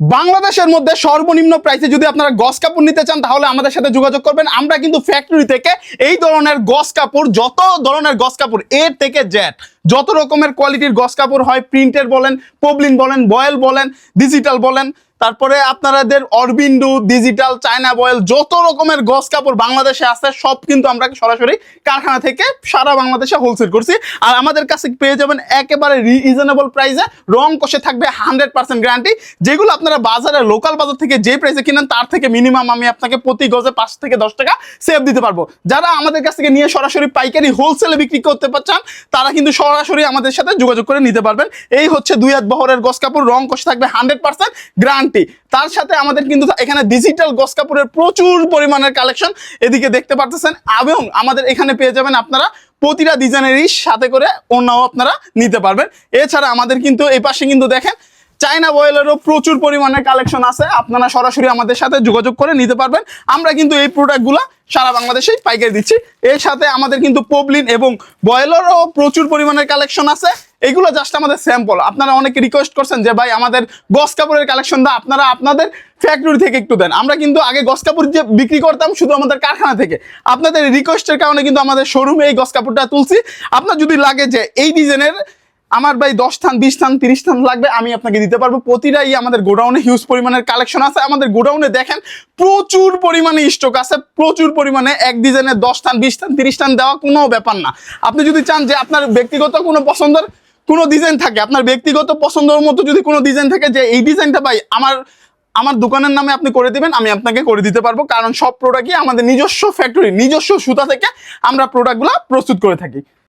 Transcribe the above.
বাংলাদেশের মধ্যে সর্বনিম্ন প্রাইসে যদি আপনারা গস কাপড় নিতে চান, তাহলে আমাদের সাথে যোগাযোগ করবেন। আমরা কিন্তু ফ্যাক্টরি থেকে এই ধরনের গস কাপড়, যত ধরনের গস কাপড় এ থেকে জেড যত রকমের কোয়ালিটির গস কাপড় হয় প্রিন্টের বলেন পবলিন বলেন বয়েল বলেন ডিজিটাল বলেন, তারপরে আপনাদের অরবিন্দু ডিজিটাল চায়না বয়েল যত রকমের গস কাপড় বাংলাদেশে আছে, সব কিন্তু আমরা সরাসরি কারখানা থেকে সারা বাংলাদেশে হোলসেল করছি। আর আমাদের কাছে পেয়ে যাবেন একেবারে রিজনেবল প্রাইসে রং কষে থাকবে হান্ড্রেড পার্সেন্ট গ্যারান্টি যেগুলো আপনারা বাজারে লোকাল বাজার থেকে যে প্রাইসে কিনেন, তার থেকে মিনিমাম আমি আপনাকে প্রতি গজে পাঁচ থেকে দশ টাকা সেভ দিতে পারব। যারা আমাদের কাছ থেকে নিয়ে সরাসরি পাইকারি হোলসেলে বিক্রি করতে পারছেন তারা কিন্তু সরাসরি আমাদের সাথে যোগাযোগ করে নিতে পারবেন। এই হচ্ছে দুই হাত বহরের গস কাপড়, রং কষে থাকবে হান্ড্রেড পার্সেন্ট গ্যারান্টি তার সাথে আমাদের কিন্তু এখানে ডিজিটাল গস কাপড়ের প্রচুর পরিমাণের কালেকশন এদিকে দেখতে পারতেছেন, এবং আমাদের এখানে পেয়ে যাবেন আপনারা প্রতিটা ডিজাইনেরই সাথে করে অন্যও আপনারা নিতে পারবেন। এছাড়া আমাদের কিন্তু এই পাশে কিন্তু দেখেন চায়না বয়েলেরও প্রচুর পরিমাণে কালেকশন আছে। আপনারা সরাসরি আমাদের সাথে যোগাযোগ করে নিতে পারবেন। আমরা কিন্তু এই প্রোডাক্টগুলো সারা বাংলাদেশেই পাইকারি দিচ্ছি। এর সাথে আমাদের কিন্তু পবলিন এবং বয়েলেরও প্রচুর পরিমাণের কালেকশন আছে। এগুলো জাস্ট আমাদের স্যাম্পল আপনারা অনেকে রিকোয়েস্ট করছেন যে, ভাই, আমাদের গস কাপড়ের কালেকশন দা, আপনারা আপনাদের ফ্যাক্টরি থেকে একটু দেন। আমরা কিন্তু আগে গস কাপড় যে বিক্রি করতাম, শুধু আমাদের কারখানা থেকে। আপনাদের রিকোয়েস্টের কারণে কিন্তু আমাদের শোরুমে এই গস কাপড়টা তুলছি। আপনার যদি লাগে যে, এই ডিজাইনের আমার ভাই দশ থান, বিশ থান, তিরিশ থান লাগবে, আমি আপনাকে দিতে পারব। প্রতিটাই আমাদের গোডাউনে হিউজ পরিমাণের কালেকশন আছে। আমাদের গোডাউনে দেখেন, প্রচুর পরিমাণে স্টক আছে, প্রচুর পরিমাণে এক ডিজাইনের দশ থান, বিশ থান, তিরিশ থান দেওয়া কোনো ব্যাপার না। আপনি যদি চান যে আপনার ব্যক্তিগত কোনো পছন্দের কোনো ডিজাইন থাকে, আপনার ব্যক্তিগত পছন্দের মতো যদি কোনো ডিজাইন থাকে যে এই ডিজাইনটা ভাই আমার আমার দোকানের নামে আপনি করে দিবেন, আমি আপনাকে করে দিতে পারব। কারণ সব প্রোডাক্টই আমাদের নিজস্ব ফ্যাক্টরি নিজস্ব সুতা থেকে আমরা প্রোডাক্টগুলো প্রস্তুত করে থাকি।